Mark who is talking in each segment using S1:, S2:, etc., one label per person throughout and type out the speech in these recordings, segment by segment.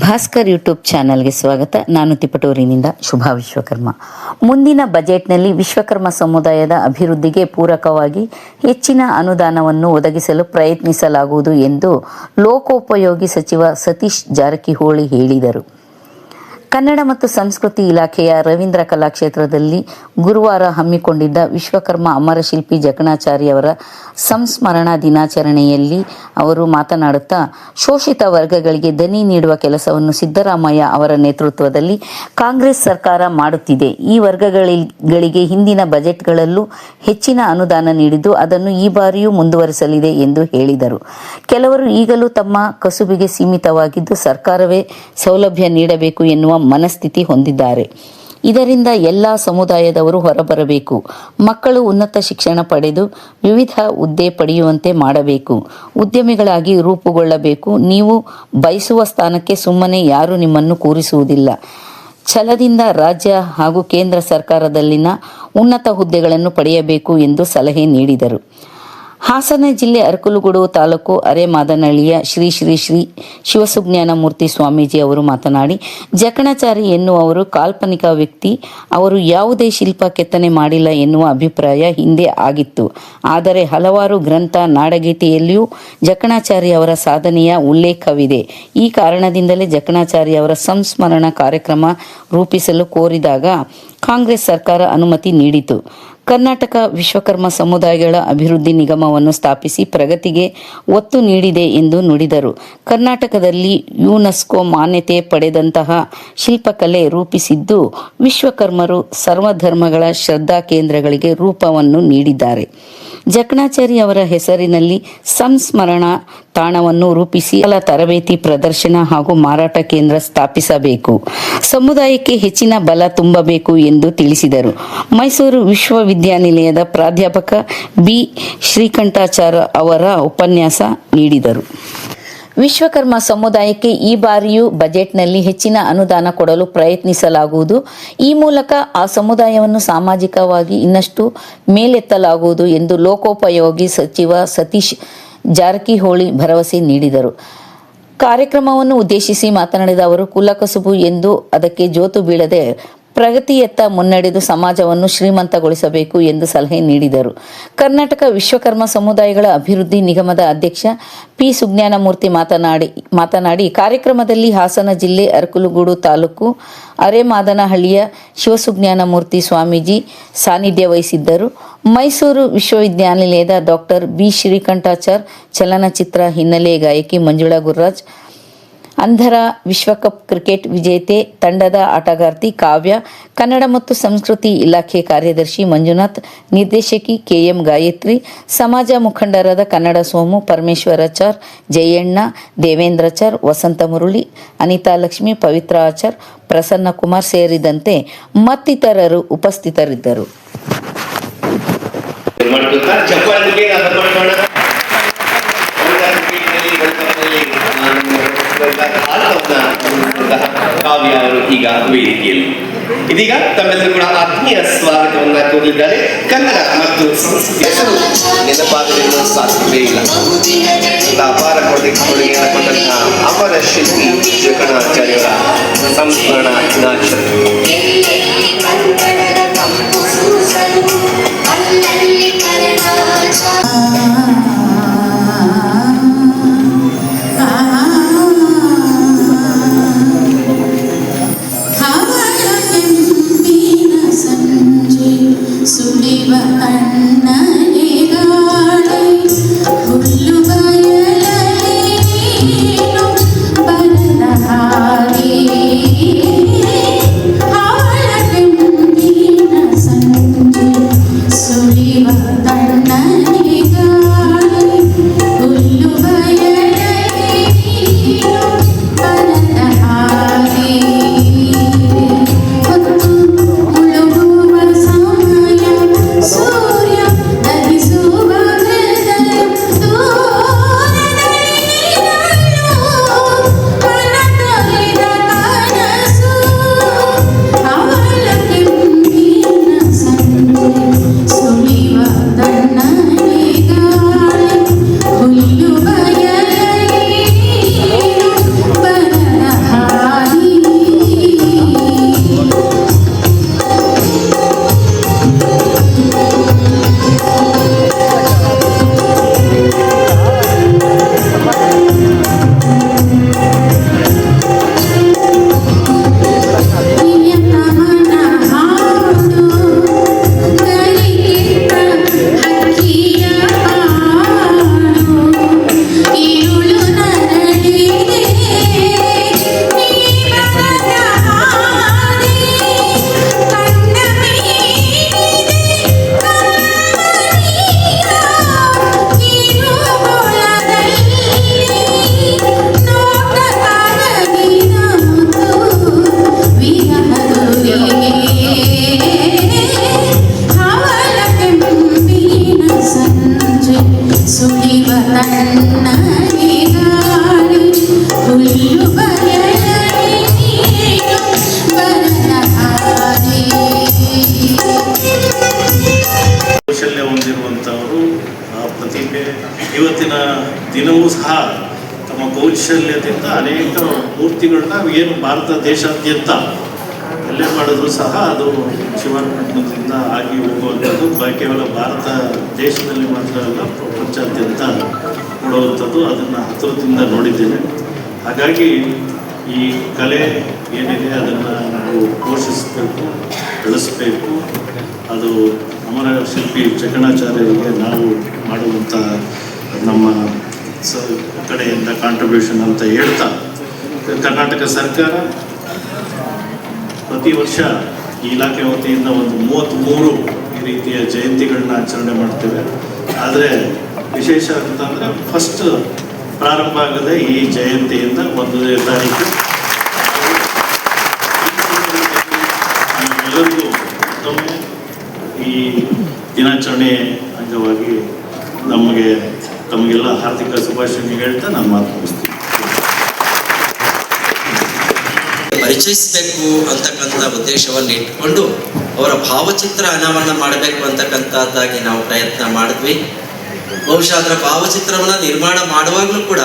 S1: Bhaskar YouTube ಚಾನಲ್ಗೆ ಸ್ವಾಗತ. ನಾನು ತಿಪಟೂರಿನಿಂದ ಶುಭಾ ವಿಶ್ವಕರ್ಮ. ಮುಂದಿನ ಬಜೆಟ್ನಲ್ಲಿ ವಿಶ್ವಕರ್ಮ ಸಮುದಾಯದ ಅಭಿವೃದ್ಧಿಗೆ ಪೂರಕವಾಗಿ ಹೆಚ್ಚಿನ ಅನುದಾನವನ್ನು ಒದಗಿಸಲು ಪ್ರಯತ್ನಿಸಲಾಗುವುದು ಎಂದು ಲೋಕೋಪಯೋಗಿ ಸಚಿವ ಸತೀಶ್ ಜಾರಕಿಹೊಳಿ ಹೇಳಿದರು. ಕನ್ನಡ ಮತ್ತು ಸಂಸ್ಕೃತಿ ಇಲಾಖೆಯ ರವೀಂದ್ರ ಕಲಾಕ್ಷೇತ್ರದಲ್ಲಿ ಗುರುವಾರ ಹಮ್ಮಿಕೊಂಡಿದ್ದ ವಿಶ್ವಕರ್ಮ ಅಮರಶಿಲ್ಪಿ ಜಕಣಾಚಾರಿ ಅವರ ಸಂಸ್ಮರಣಾ ದಿನಾಚರಣೆಯಲ್ಲಿ ಅವರು ಮಾತನಾಡುತ್ತಾ, ಶೋಷಿತ ವರ್ಗಗಳಿಗೆ ದನಿ ನೀಡುವ ಕೆಲಸವನ್ನು ಸಿದ್ದರಾಮಯ್ಯ ಅವರ ನೇತೃತ್ವದಲ್ಲಿ ಕಾಂಗ್ರೆಸ್ ಸರ್ಕಾರ ಮಾಡುತ್ತಿದೆ. ಈ ವರ್ಗಗಳಿಗೆ ಹಿಂದಿನ ಬಜೆಟ್ಗಳಲ್ಲೂ ಹೆಚ್ಚಿನ ಅನುದಾನ ನೀಡಿದ್ದು ಅದನ್ನು ಈ ಬಾರಿಯೂ ಮುಂದುವರಿಸಲಿದೆ ಎಂದು ಹೇಳಿದರು. ಕೆಲವರು ಈಗಲೂ ತಮ್ಮ ಕಸುಬಿಗೆ ಸೀಮಿತವಾಗಿದ್ದು ಸರ್ಕಾರವೇ ಸೌಲಭ್ಯ ನೀಡಬೇಕು ಎನ್ನುವ ಮನಸ್ಥಿತಿ ಹೊಂದಿದ್ದಾರೆ. ಇದರಿಂದ ಎಲ್ಲ ಸಮುದಾಯದವರು ಹೊರಬರಬೇಕು. ಮಕ್ಕಳು ಉನ್ನತ ಶಿಕ್ಷಣ ಪಡೆದು ವಿವಿಧ ಹುದ್ದೆ ಪಡೆಯುವಂತೆ ಮಾಡಬೇಕು. ಉದ್ಯಮಿಗಳಾಗಿ ರೂಪುಗೊಳ್ಳಬೇಕು. ನೀವು ಬಯಸುವ ಸ್ಥಾನಕ್ಕೆ ಸುಮ್ಮನೆ ಯಾರೂ ನಿಮ್ಮನ್ನು ಕೂರಿಸುವುದಿಲ್ಲ. ಛಲದಿಂದ ರಾಜ್ಯ ಹಾಗೂ ಕೇಂದ್ರ ಸರ್ಕಾರದಲ್ಲಿನ ಉನ್ನತ ಹುದ್ದೆಗಳನ್ನು ಪಡೆಯಬೇಕು ಎಂದು ಸಲಹೆ ನೀಡಿದರು. ಹಾಸನ ಜಿಲ್ಲೆ ಅರಕಲಗೂಡು ತಾಲೂಕು ಅರೆಮಾದನಹಳ್ಳಿಯ ಶ್ರೀ ಶ್ರೀ ಶ್ರೀ ಶಿವಸುಜ್ಞಾನಮೂರ್ತಿ ಸ್ವಾಮೀಜಿ ಅವರು ಮಾತನಾಡಿ, ಜಕಣಾಚಾರಿ ಎನ್ನುವವರು ಕಾಲ್ಪನಿಕ ವ್ಯಕ್ತಿ, ಅವರು ಯಾವುದೇ ಶಿಲ್ಪ ಕೆತ್ತನೆ ಮಾಡಿಲ್ಲ ಎನ್ನುವ ಅಭಿಪ್ರಾಯ ಹಿಂದೆ ಆಗಿತ್ತು. ಆದರೆ ಹಲವಾರು ಗ್ರಂಥ ನಾಡಗೀತೆಯಲ್ಲಿಯೂ ಜಕಣಾಚಾರಿ ಅವರ ಸಾಧನೆಯ ಉಲ್ಲೇಖವಿದೆ. ಈ ಕಾರಣದಿಂದಲೇ ಜಕಣಾಚಾರಿ ಅವರ ಸಂಸ್ಮರಣ ಕಾರ್ಯಕ್ರಮ ರೂಪಿಸಲು ಕೋರಿದಾಗ ಕಾಂಗ್ರೆಸ್ ಸರ್ಕಾರ ಅನುಮತಿ ನೀಡಿತು. ಕರ್ನಾಟಕ ವಿಶ್ವಕರ್ಮ ಸಮುದಾಯಗಳ ಅಭಿವೃದ್ಧಿ ನಿಗಮವನ್ನು ಸ್ಥಾಪಿಸಿ ಪ್ರಗತಿಗೆ ಒತ್ತು ನೀಡಿದೆ ಎಂದು ನುಡಿದರು. ಕರ್ನಾಟಕದಲ್ಲಿ ಯುನೆಸ್ಕೋ ಮಾನ್ಯತೆ ಪಡೆದಂತಹ ಶಿಲ್ಪಕಲೆ ರೂಪಿಸಿದ್ದು, ವಿಶ್ವಕರ್ಮರು ಸರ್ವಧರ್ಮಗಳ ಶ್ರದ್ಧಾ ಕೇಂದ್ರಗಳಿಗೆ ರೂಪವನ್ನು ನೀಡಿದ್ದಾರೆ. ಜಕಣಾಚಾರಿ ಅವರ ಹೆಸರಿನಲ್ಲಿ ಸಂಸ್ಮರಣ ತಾಣವನ್ನು ರೂಪಿಸಿ ಕಲಾ ತರಬೇತಿ ಪ್ರದರ್ಶನ ಹಾಗೂ ಮಾರಾಟ ಕೇಂದ್ರ ಸ್ಥಾಪಿಸಬೇಕು. ಸಮುದಾಯಕ್ಕೆ ಹೆಚ್ಚಿನ ಬಲ ತುಂಬಬೇಕು ಎಂದು ತಿಳಿಸಿದರು. ಮೈಸೂರು ವಿಶ್ವವಿದ್ಯಾನಿಲಯದ ಪ್ರಾಧ್ಯಾಪಕ ಬಿ ಶ್ರೀಕಂಠಾಚಾರ್ಯ ಅವರ ಉಪನ್ಯಾಸ ನೀಡಿದರು. ವಿಶ್ವಕರ್ಮ ಸಮುದಾಯಕ್ಕೆ ಈ ಬಾರಿಯೂ ಬಜೆಟ್ನಲ್ಲಿ ಹೆಚ್ಚಿನ ಅನುದಾನ ಕೊಡಲು ಪ್ರಯತ್ನಿಸಲಾಗುವುದು. ಈ ಮೂಲಕ ಆ ಸಮುದಾಯವನ್ನು ಸಾಮಾಜಿಕವಾಗಿ ಇನ್ನಷ್ಟು ಮೇಲೆತ್ತಲಾಗುವುದು ಎಂದು ಲೋಕೋಪಯೋಗಿ ಸಚಿವ ಸತೀಶ್ ಜಾರಕಿಹೊಳಿ ಭರವಸೆ ನೀಡಿದರು. ಕಾರ್ಯಕ್ರಮವನ್ನು ಉದ್ದೇಶಿಸಿ ಮಾತನಾಡಿದ ಅವರು ಕುಲಕಸುಬು ಎಂದು ಅದಕ್ಕೆ ಜೋತು ಬೀಳದೆ ಪ್ರಗತಿಯತ್ತ ಮುನ್ನಡೆದು ಸಮಾಜವನ್ನು ಶ್ರೀಮಂತಗೊಳಿಸಬೇಕು ಎಂದು ಸಲಹೆ ನೀಡಿದರು. ಕರ್ನಾಟಕ ವಿಶ್ವಕರ್ಮ ಸಮುದಾಯಗಳ ಅಭಿವೃದ್ಧಿ ನಿಗಮದ ಅಧ್ಯಕ್ಷ ಪಿ ಸುಜ್ಞಾನಮೂರ್ತಿ ಮಾತನಾಡಿ ಮಾತನಾಡಿ, ಕಾರ್ಯಕ್ರಮದಲ್ಲಿ ಹಾಸನ ಜಿಲ್ಲೆ ಅರಕಲಗೂಡು ತಾಲೂಕು ಅರೆಮಾದನಹಳ್ಳಿಯ ಶಿವಸುಜ್ಞಾನಮೂರ್ತಿ ಸ್ವಾಮೀಜಿ ಸಾನ್ನಿಧ್ಯ ವಹಿಸಿದ್ದರು. ಮೈಸೂರು ವಿಶ್ವವಿದ್ಯಾನಿಲಯದ ಡಾಕ್ಟರ್ ಬಿ ಶ್ರೀಕಂಠಾಚಾರ್ ಚಲನಚಿತ್ರ ಹಿನ್ನೆಲೆ ಗಾಯಕಿ ಮಂಜುಳಾ ಗುರ್ರಾಜ್ ಅಂಧರ ವಿಶ್ವಕಪ್ ಕ್ರಿಕೆಟ್ ವಿಜೇತೆ, ತಂಡದ ಆಟಗಾರ್ತಿ ಕಾವ್ಯ, ಕನ್ನಡ ಮತ್ತು ಸಂಸ್ಕೃತಿ ಇಲಾಖೆ ಕಾರ್ಯದರ್ಶಿ ಮಂಜುನಾಥ್, ನಿರ್ದೇಶಕಿ ಕೆಎಂ ಗಾಯತ್ರಿ, ಸಮಾಜ ಮುಖಂಡರಾದ ಕನ್ನಡ ಸೋಮು ಪರಮೇಶ್ವರಾಚಾರ್ ಜಯಣ್ಣ ದೇವೇಂದ್ರಾಚಾರ್ ವಸಂತ ಮುರುಳಿ, ಅನಿತಾ ಲಕ್ಷ್ಮಿ, ಪವಿತ್ರ ಆಚಾರ್, ಪ್ರಸನ್ನ ಕುಮಾರ್ ಸೇರಿದಂತೆ ಮತ್ತಿತರರು ಉಪಸ್ಥಿತರಿದ್ದರು.
S2: ಕಾವ್ಯ ಈಗ ವೇದಿಕೆಯಲ್ಲಿ ಇದೀಗ ತಮ್ಮೆಲ್ಲರೂ ಕೂಡ ಆತ್ಮೀಯ ಸ್ವಾಗತವನ್ನ ಕೋರಿದ್ದಾರೆ ಕನ್ನಡ ಮತ್ತು ಸಂಸ್ಕೃತಿ ಹೆಸರು ನೆನಪಾಗಲಿರುವ ಸಾಧ್ಯವೇ ಇಲ್ಲ ಅಪಾರ ಕೊಡುಗೆ ಕೊಟ್ಟಂತಹ ಅಮರ ಶಿಲ್ಪಿ ಜಕಣಾಚಾರ್ಯವರ ಸಂಸ್ಮರಣ ದಿನಾಚರಣೆ
S3: ತಮ್ಮ ಕೌಶಲ್ಯದಿಂದ ಅನೇಕ ಮೂರ್ತಿಗಳನ್ನ ಏನು ಭಾರತ ದೇಶಾದ್ಯಂತ ಎಲ್ಲೇ ಮಾಡಿದ್ರು ಸಹ ಅದು ಶಿವನಪಟ್ಟಣದಿಂದ ಆಗಿ ಹೋಗುವಂಥದ್ದು. ಕೇವಲ ಭಾರತ ದೇಶದಲ್ಲಿ ಮಾತ್ರ ಅಲ್ಲ, ಪ್ರಪಂಚಾದ್ಯಂತ ನೋಡುವಂಥದ್ದು. ಅದನ್ನು ಹತ್ತಿರದಿಂದ ನೋಡಿದ್ದೇನೆ. ಹಾಗಾಗಿ ಈ ಕಲೆ ಏನಿದೆ ಅದನ್ನು ನಾವು ಪೋಷಿಸಬೇಕು, ಬೆಳೆಸಬೇಕು. ಅದು ಅಮರ ಶಿಲ್ಪಿ ಜಕಣಾಚಾರ್ಯರಿಗೆ ನಾವು ಮಾಡುವಂಥ ನಮ್ಮ ಸ ಕಡೆಯಿಂದ ಕಾಂಟ್ರಿಬ್ಯೂಷನ್ ಅಂತ ಹೇಳ್ತಾ, ಕರ್ನಾಟಕ ಸರ್ಕಾರ ಪ್ರತಿ ವರ್ಷ ಈ ಇಲಾಖೆ ವತಿಯಿಂದ ಒಂದು ಮೂವತ್ತ್ಮೂರು ಈ ರೀತಿಯ ಜಯಂತಿಗಳನ್ನ ಆಚರಣೆ ಮಾಡ್ತೇವೆ. ಆದರೆ ವಿಶೇಷ ಅಂತಂದರೆ ಫಸ್ಟ್ ಪ್ರಾರಂಭ ಆಗದೆ ಈ ಜಯಂತಿಯಿಂದ ಒಂದನೇ ತಾರೀಕು. ಎಲ್ಲರಿಗೂ ಈ ದಿನಾಚರಣೆ ಅಂಗವಾಗಿ ನಮಗೆ ತಮಗೆಲ್ಲ ಹಾರ್ದಿಕ ಶುಭಾಶಯ ಹೇಳ್ತಾ ನಾನು ಮಾತು ಮುಗಿಸ್ತೀನಿ
S4: ಪರಿಚಯಿಸಬೇಕು ಅಂತಕ್ಕಂಥ ಉದ್ದೇಶವನ್ನು ಇಟ್ಕೊಂಡು ಅವರ ಭಾವಚಿತ್ರ ಅನಾವರಣ ಮಾಡಬೇಕು ಅಂತಕ್ಕಂಥದ್ದಾಗಿ ನಾವು ಪ್ರಯತ್ನ ಮಾಡಿದ್ವಿ. ಬಹುಶಃ ಅದರ ಭಾವಚಿತ್ರವನ್ನು ನಿರ್ಮಾಣ ಮಾಡುವಾಗಲೂ ಕೂಡ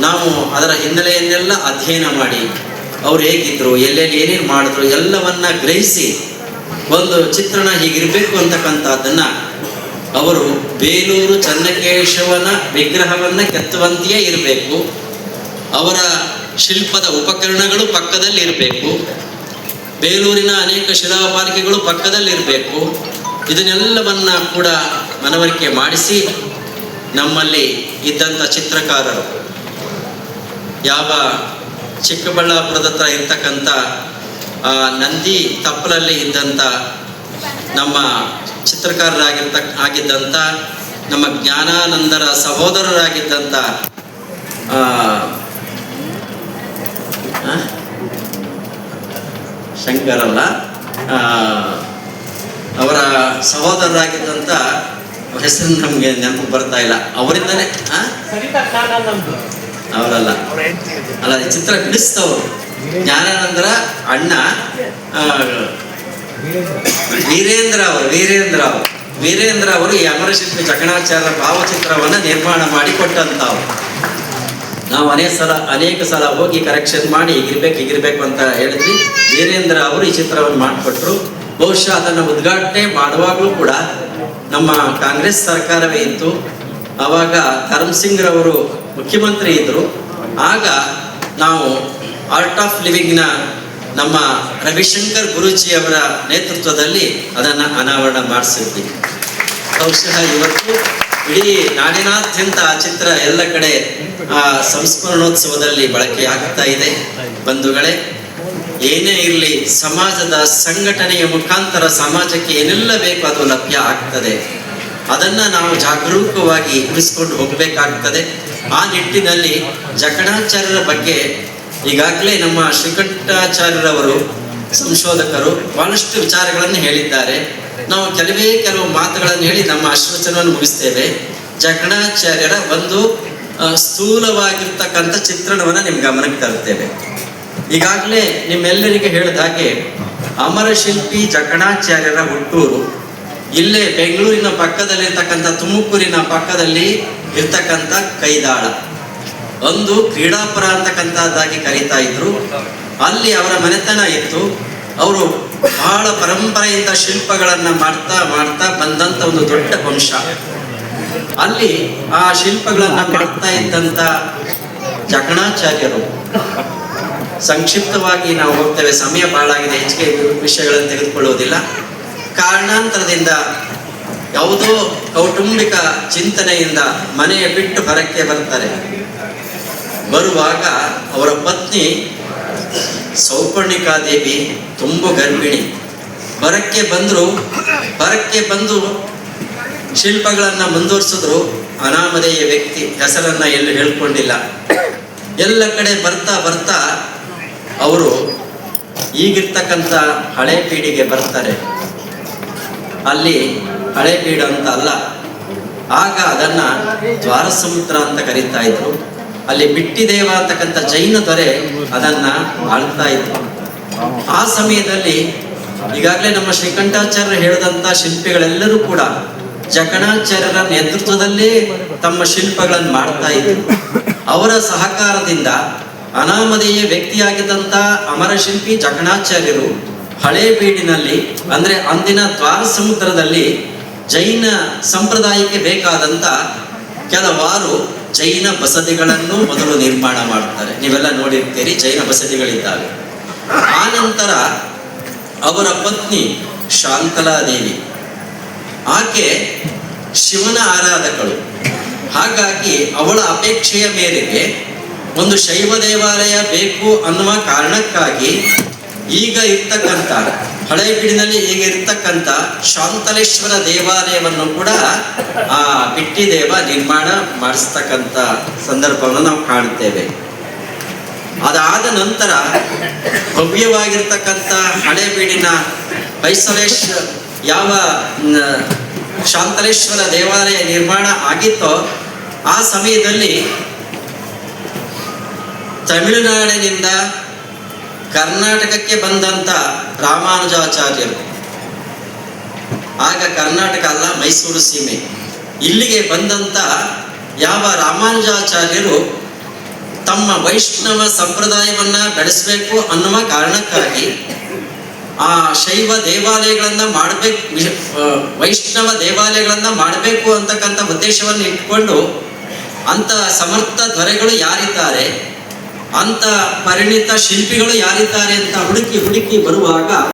S4: ನಾವು ಅದರ ಹಿನ್ನೆಲೆಯನ್ನೆಲ್ಲ ಅಧ್ಯಯನ ಮಾಡಿ ಅವ್ರು ಹೇಗಿದ್ರು, ಎಲ್ಲೆಲ್ಲಿ ಏನೇನು ಮಾಡಿದ್ರು ಎಲ್ಲವನ್ನ ಗ್ರಹಿಸಿ ಒಂದು ಚಿತ್ರಣ ಹೀಗಿರಬೇಕು ಅಂತಕ್ಕಂಥದ್ದನ್ನ ಅವರು ಬೇಲೂರು ಚನ್ನಕೇಶವನ ವಿಗ್ರಹವನ್ನ ಕೆತ್ತುವಂತೆಯೇ ಇರಬೇಕು. ಅವರ ಶಿಲ್ಪದ ಉಪಕರಣಗಳು ಪಕ್ಕದಲ್ಲಿ ಇರಬೇಕು. ಬೇಲೂರಿನ ಅನೇಕ ಶಿಲಾಪಾಲಿಕೆಗಳು ಪಕ್ಕದಲ್ಲಿ ಇರಬೇಕು. ಇದನ್ನೆಲ್ಲವನ್ನ ಕೂಡ ಮನವರಿಕೆ ಮಾಡಿಸಿ ನಮ್ಮಲ್ಲಿ ಇದ್ದಂಥ ಚಿತ್ರಕಾರರು. ಯಾವ ಚಿಕ್ಕಬಳ್ಳಾಪುರದ ಹತ್ರ ಇರ್ತಕ್ಕಂಥ ನಂದಿ ತಪ್ಪಲಲ್ಲಿ ಇದ್ದಂಥ ನಮ್ಮ ಚಿತ್ರಕಾರರಾಗಿರ್ತ ಆಗಿದ್ದಂಥ ನಮ್ಮ ಜ್ಞಾನಾನಂದರ ಸಹೋದರರಾಗಿದ್ದಂಥ? ಶಂಕರಲ್ಲ ಅವರ ಸಹೋದರರಾಗಿದ್ದಂಥ ಹೆಸರು ನಮಗೆ ನೆನಪು ಬರ್ತಾ ಇಲ್ಲ ಅವರಿಂದನೇ? ಅವರಲ್ಲ ಅಲ್ಲ ಚಿತ್ರ ಬಿಡಿಸ್ತವ್ರು ಜ್ಞಾನಾನಂದರ ಅಣ್ಣ ವೀರೇಂದ್ರ ಅವರು ವೀರೇಂದ್ರ ಅವರು. ವೀರೇಂದ್ರ ಅವರು ಈ ಅಮರಶಿಲ್ಪಿ ಚಕಣಾಚಾರ್ಯ ಭಾವಚಿತ್ರವನ್ನು ನಿರ್ಮಾಣ ಮಾಡಿ ಕೊಟ್ಟಂತವ್ರು ನಾವು ಅನೇಕ ಸಲ ಅನೇಕ ಸಲ ಹೋಗಿ ಕರೆಕ್ಷನ್ ಮಾಡಿ ಹೀಗಿರ್ಬೇಕು ಹೀಗಿರ್ಬೇಕು ಅಂತ ಹೇಳಿದ್ವಿ. ವೀರೇಂದ್ರ ಅವರು ಈ ಚಿತ್ರವನ್ನು ಮಾಡಿಕೊಟ್ರು. ಬಹುಶಃ ಅದನ್ನು ಉದ್ಘಾಟನೆ ಮಾಡುವಾಗಲೂ ಕೂಡ ನಮ್ಮ ಕಾಂಗ್ರೆಸ್ ಸರ್ಕಾರವೇ ಇತ್ತು. ಆವಾಗ ಧರ್ಮ್ ಸಿಂಗ್ ರವರು ಮುಖ್ಯಮಂತ್ರಿ ಇದ್ದರು ಆಗ ನಾವು ಆರ್ಟ್ ಆಫ್ ಲಿವಿಂಗ್ನ ನಮ್ಮ ರವಿಶಂಕರ್ ಗುರುಜಿ ಅವರ ನೇತೃತ್ವದಲ್ಲಿ ಅದನ್ನು ಅನಾವರಣ ಮಾಡಿಸಿದ್ವಿ ಬಹುಶಃ ಇವತ್ತು ಇಡೀ ನಾಡಿನಾದ್ಯಂತ ಆ ಚಿತ್ರ ಎಲ್ಲ ಕಡೆ ಆ ಸಂಸ್ಮರಣೋತ್ಸವದಲ್ಲಿ ಬಳಕೆ ಆಗ್ತಾ ಇದೆ. ಬಂಧುಗಳೇ, ಏನೇ ಇರಲಿ ಸಮಾಜದ ಸಂಘಟನೆಯ ಮುಖಾಂತರ ಸಮಾಜಕ್ಕೆ ಏನೆಲ್ಲ ಬೇಕು ಅದು ಲಭ್ಯ ಆಗ್ತದೆ. ಅದನ್ನ ನಾವು ಜಾಗರೂಕವಾಗಿ ಉಳಿಸ್ಕೊಂಡು ಹೋಗಬೇಕಾಗ್ತದೆ. ಆ ನಿಟ್ಟಿನಲ್ಲಿ ಜಕಣಾಚಾರ್ಯರ ಬಗ್ಗೆ ಈಗಾಗಲೇ ನಮ್ಮ ಶ್ರೀಕಂಠಾಚಾರ್ಯರವರು, ಸಂಶೋಧಕರು ಬಹಳಷ್ಟು ವಿಚಾರಗಳನ್ನು ಹೇಳಿದ್ದಾರೆ. ನಾವು ಕೆಲವೇ ಕೆಲವು ಮಾತುಗಳನ್ನು ಹೇಳಿ ನಮ್ಮ ಆಶ್ವಚನವನ್ನು ಮುಗಿಸ್ತೇವೆ. ಜಕಣಾಚಾರ್ಯರ ಒಂದು ಸ್ಥೂಲವಾಗಿರ್ತಕ್ಕಂಥ ಚಿತ್ರಣವನ್ನು ನಿಮ್ಮ ಗಮನಕ್ಕೆ ತರುತ್ತೇವೆ. ಈಗಾಗಲೇ ನಿಮ್ಮೆಲ್ಲರಿಗೆ ಹೇಳಿದ ಹಾಗೆ, ಅಮರಶಿಲ್ಪಿ ಜಕಣಾಚಾರ್ಯರ ಹುಟ್ಟೂರು, ಇಲ್ಲೇ ಬೆಂಗಳೂರಿನ ಪಕ್ಕದಲ್ಲಿರ್ತಕ್ಕಂಥ ತುಮಕೂರಿನ ಪಕ್ಕದಲ್ಲಿ ಇರ್ತಕ್ಕಂಥ ಕೈದಾಳ. ಒಂದು ಕ್ರೀಡಾಪರ ಅಂತಕ್ಕಂಥದ್ದಾಗಿ ಕರೀತಾ ಇದ್ರು. ಅಲ್ಲಿ ಅವರ ಮನೆತನ ಇತ್ತು. ಅವರು ಬಹಳ ಪರಂಪರೆಯಿಂದ ಶಿಲ್ಪಗಳನ್ನ ಮಾಡ್ತಾ ಮಾಡ್ತಾ ಬಂದಂತ ಒಂದು ದೊಡ್ಡ ವಂಶ. ಅಲ್ಲಿ ಆ ಶಿಲ್ಪಗಳನ್ನ ಮಾಡ್ತಾ ಇದ್ದಂತ ಜಕಣಾಚಾರ್ಯರು ಸಂಕ್ಷಿಪ್ತವಾಗಿ ನಾವು ಹೋಗ್ತೇವೆ. ಸಮಯ ಬಹಳಾಗಿದೆ ಹೆಚ್ಚಿಗೆ ವಿಷಯಗಳನ್ನು ತೆಗೆದುಕೊಳ್ಳುವುದಿಲ್ಲ. ಕಾರಣಾಂತರದಿಂದ ಯಾವುದೋ ಕೌಟುಂಬಿಕ ಚಿಂತನೆಯಿಂದ ಮನೆಯ ಬಿಟ್ಟು ಹೊರಕ್ಕೆ ಬರ್ತಾರೆ ಬರುವಾಗ ಅವರ ಪತ್ನಿ ಸೌಪರ್ಣಿಕಾದೇವಿ ತುಂಬ ಗರ್ಭಿಣಿ. ಬರಕ್ಕೆ ಬಂದ್ರು, ಬರಕ್ಕೆ ಬಂದು ಶಿಲ್ಪಗಳನ್ನು ಮುಂದುವರಿಸಿದ್ರು, ಅನಾಮಧೇಯ ವ್ಯಕ್ತಿ ಹೆಸರನ್ನ ಎಲ್ಲೂ ಹೇಳ್ಕೊಂಡಿಲ್ಲ. ಎಲ್ಲ ಕಡೆ ಬರ್ತಾ ಬರ್ತಾ ಅವರು ಈಗಿರ್ತಕ್ಕಂಥ ಹಳೆ ಪೀಳಿಗೆ ಬರ್ತಾರೆ. ಅಲ್ಲಿ ಹಳೆ ಬೀಡು ಅಂತ ಅಲ್ಲ. ಆಗ ಅದನ್ನ ದ್ವಾರ ಸಮುದ್ರ ಅಂತ ಕರೀತಾ ಇದ್ರು. ಅಲ್ಲಿ ಬಿಟ್ಟಿದೇವ ಅಂತಕ್ಕಂಥ ಜೈನ ದೊರೆ ಅದನ್ನ ಆಳ್ತಾ ಇದ್ರು. ಆ ಸಮಯದಲ್ಲಿ ಈಗಾಗಲೇ ನಮ್ಮ ಶ್ರೀಕಂಠಾಚಾರ್ಯರು ಹೇಳಿದಂತ ಶಿಲ್ಪಿಗಳೆಲ್ಲರೂ ಕೂಡ ಜಕಣಾಚಾರ್ಯರ ನೇತೃತ್ವದಲ್ಲೇ ತಮ್ಮ ಶಿಲ್ಪಗಳನ್ನು ಮಾಡ್ತಾ ಇದ್ರು. ಅವರ ಸಹಕಾರದಿಂದ ಅನಾಮಧೇಯ ವ್ಯಕ್ತಿಯಾಗಿದ್ದಂಥ ಅಮರಶಿಲ್ಪಿ ಜಕಣಾಚಾರ್ಯರು ಹಳೇ ಬೀಡಿನಲ್ಲಿ ಅಂದ್ರೆ ಅಂದಿನ ದ್ವಾರ ಸಮುದ್ರದಲ್ಲಿ ಜೈನ ಸಂಪ್ರದಾಯಕ್ಕೆ ಬೇಕಾದಂತ ಕೆಲವಾರು ಜೈನ ಬಸದಿಗಳನ್ನು ಮೊದಲು ನಿರ್ಮಾಣ ಮಾಡ್ತಾರೆ ನೀವೆಲ್ಲ ನೋಡಿರ್ತೀರಿ, ಜೈನ ಬಸದಿಗಳಿದ್ದಾವೆ. ಆ ನಂತರ ಅವರ ಪತ್ನಿ ಶಾಂತಲಾದೇವಿ ಆಕೆ ಶಿವನ ಆರಾಧಕಳು. ಹಾಗಾಗಿ ಅವಳ ಅಪೇಕ್ಷೆಯ ಮೇರೆಗೆ ಒಂದು ಶೈವ ದೇವಾಲಯ ಬೇಕು ಅನ್ನುವ ಕಾರಣಕ್ಕಾಗಿ ಈಗ ಇರ್ತಕ್ಕಂಥ ಹಳೆಬೀಡಿನಲ್ಲಿ ಈಗ ಇರ್ತಕ್ಕಂಥ ಶಾಂತಲೇಶ್ವರ ದೇವಾಲಯವನ್ನು ಕೂಡ ಆ ಬಿಟ್ಟಿ ದೇವ ನಿರ್ಮಾಣ ಮಾಡಿಸ್ತಕ್ಕಂಥ ಸಂದರ್ಭವನ್ನು ನಾವು ಕಾಣುತ್ತೇವೆ. ಅದಾದ ನಂತರ ಭವ್ಯವಾಗಿರ್ತಕ್ಕಂಥ ಹಳೆಬೀಡಿನ ಬೈಸಲೇಶ್ ಯಾವ ಶಾಂತಲೇಶ್ವರ ದೇವಾಲಯ ನಿರ್ಮಾಣ ಆಗಿತ್ತೋ ಆ ಸಮಯದಲ್ಲಿ ತಮಿಳುನಾಡಿನಿಂದ ಕರ್ನಾಟಕಕ್ಕೆ ಬಂದಂತ ರಾಮಾನುಜಾಚಾರ್ಯರು. ಆಗ ಕರ್ನಾಟಕ ಅಲ್ಲ, ಮೈಸೂರು ಸೀಮೆ. ಇಲ್ಲಿಗೆ ಬಂದಂತ ಯಾವ ರಾಮಾನುಜಾಚಾರ್ಯರು ತಮ್ಮ ವೈಷ್ಣವ ಸಂಪ್ರದಾಯವನ್ನ ಬೆಳೆಸಬೇಕು ಅನ್ನುವ ಕಾರಣಕ್ಕಾಗಿ ಆ ಶೈವ ದೇವಾಲಯಗಳನ್ನ ಮಾಡಬೇಕು ವೈಷ್ಣವ ದೇವಾಲಯಗಳನ್ನ ಮಾಡಬೇಕು ಅಂತಕ್ಕಂಥ ಉದ್ದೇಶವನ್ನು ಇಟ್ಕೊಂಡು ಅಂತ ಸಮರ್ಥ ದೊರೆಗಳು ಯಾರಿದ್ದಾರೆ? ಅಂತ ಪರಿಣಿತ ಶಿಲ್ಪಿಗಳು ಯಾರಿದ್ದಾರೆ ಅಂತ ಹುಡುಕಿ ಹುಡುಕಿ ಬರುವಾಗ